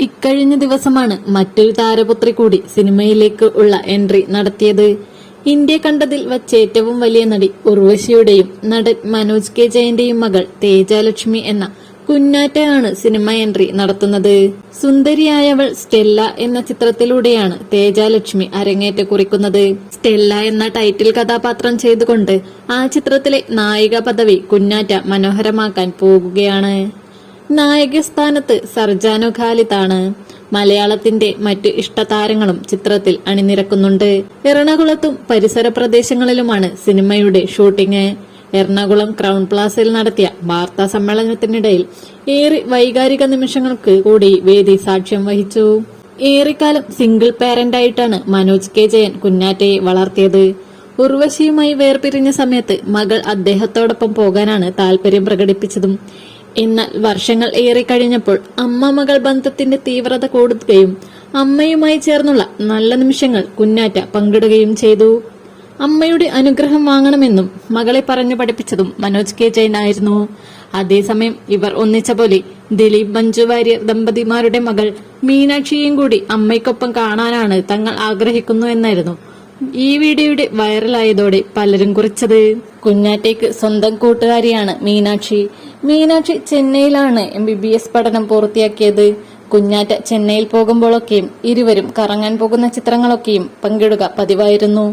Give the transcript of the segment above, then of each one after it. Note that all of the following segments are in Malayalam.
ഇക്കഴിഞ്ഞ ദിവസമാണ് മറ്റൊരു താരപുത്രി കൂടി സിനിമയിലേക്ക് ഉള്ള എൻട്രി നടത്തിയത്. ഇന്ത്യ കണ്ടതിൽ വച്ചേറ്റവും വലിയ നടി ഉർവശിയുടെയും നടൻ മനോജ് കെ ജയന്റെയും മകൾ തേജാലക്ഷ്മി എന്ന കുഞ്ഞാറ്റയാണ് സിനിമ എൻട്രി നടത്തുന്നത്. സുന്ദരിയായവൾ സ്റ്റെല്ല എന്ന ചിത്രത്തിലൂടെയാണ് തേജാലക്ഷ്മി അരങ്ങേറ്റ കുറിക്കുന്നത്. സ്റ്റെല്ല എന്ന ടൈറ്റിൽ കഥാപാത്രം ചെയ്തുകൊണ്ട് ആ ചിത്രത്തിലെ നായിക പദവി കുഞ്ഞാറ്റ മനോഹരമാക്കാൻ പോകുകയാണ്. നായകസ്ഥാനത്ത് സർജാനു ഖാലിദാണ്. മലയാളത്തിന്റെ മറ്റ് ഇഷ്ടതാരങ്ങളും ചിത്രത്തിൽ അണിനിരക്കുന്നുണ്ട്. എറണാകുളത്തും പരിസര പ്രദേശങ്ങളിലുമാണ് സിനിമയുടെ ഷൂട്ടിംഗ്. എറണാകുളം ക്രൗൺ പ്ലാസയിൽ നടത്തിയ വാർത്താ സമ്മേളനത്തിനിടയിൽ ഏറെ വൈകാരിക നിമിഷങ്ങൾക്ക് കൂടി വേദി സാക്ഷ്യം വഹിച്ചു. ഏറെക്കാലം സിംഗിൾ പാരന്റായിട്ടാണ് മനോജ് കെ ജയൻ കുഞ്ഞാറ്റയെ വളർത്തിയത്. ഉർവശിയുമായി വേർപിരിഞ്ഞ സമയത്ത് മകൾ അദ്ദേഹത്തോടൊപ്പം പോകാനാണ് താല്പര്യം പ്രകടിപ്പിച്ചതും എന്നാൽ വർഷങ്ങൾ ഏറെ കഴിഞ്ഞപ്പോൾ അമ്മ മകൾ ബന്ധത്തിന്റെ തീവ്രത കൂടുകയും അമ്മയുമായി ചേർന്നുള്ള നല്ല നിമിഷങ്ങൾ കുഞ്ഞാറ്റ പങ്കിടുകയും ചെയ്തു. അമ്മയുടെ അനുഗ്രഹം വാങ്ങണമെന്നും മകളെ പറഞ്ഞു പഠിപ്പിച്ചതും മനോജ് കെ ജൈൻ ആയിരുന്നു. അതേസമയം ഇവർ ഒന്നിച്ച പോലെ ദിലീപ് മഞ്ജു വാര്യർ ദമ്പതിമാരുടെ മകൾ മീനാക്ഷിയും കൂടി അമ്മയ്ക്കൊപ്പം കാണാനാണ് തങ്ങൾ ആഗ്രഹിക്കുന്നു എന്നായിരുന്നു ഈ വീഡിയോയുടെ വൈറലായതോടെ പലരും കുറിച്ചത്. കുഞ്ഞാറ്റയ്ക്ക് സ്വന്തം കൂട്ടുകാരിയാണ് മീനാക്ഷി. മീനാക്ഷി ചെന്നൈയിലാണ് എം ബി ബി എസ് പഠനം പൂർത്തിയാക്കിയത്. കുഞ്ഞാറ്റ ചെന്നൈയിൽ പോകുമ്പോഴൊക്കെയും ഇരുവരും കറങ്ങാൻ പോകുന്ന ചിത്രങ്ങളൊക്കെയും പങ്കിടുക പതിവായിരുന്നു.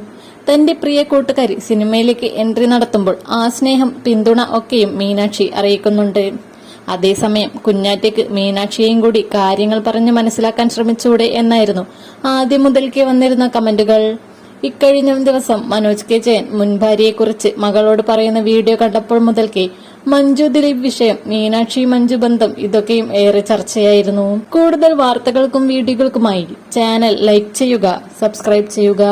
തന്റെ പ്രിയ കൂട്ടുകാരി സിനിമയിലേക്ക് എൻട്രി നടത്തുമ്പോൾ ആ സ്നേഹം പിന്തുണ ഒക്കെയും മീനാക്ഷി അറിയിക്കുന്നുണ്ട്. അതേസമയം കുഞ്ഞാറ്റയ്ക്ക് മീനാക്ഷിയെയും കൂടി കാര്യങ്ങൾ പറഞ്ഞ് മനസ്സിലാക്കാൻ ശ്രമിച്ചൂടെ എന്നായിരുന്നു ആദ്യം മുതൽക്കേ വന്നിരുന്ന കമന്റുകൾ. ഇക്കഴിഞ്ഞ ദിവസം മനോജ് കെ ജയൻ മുൻ ഭാര്യയെക്കുറിച്ച് മകളോട് പറയുന്ന വീഡിയോ കണ്ടപ്പോൾ മുതൽക്കേ മഞ്ജു ദിലീപ് വിഷയം മീനാക്ഷി മഞ്ജു ബന്ധം ഇതൊക്കെയും ഏറെ ചർച്ചയായിരുന്നു. കൂടുതൽ വാർത്തകൾക്കും വീഡിയോകൾക്കുമായി ചാനൽ ലൈക്ക് ചെയ്യുക സബ്സ്ക്രൈബ് ചെയ്യുക.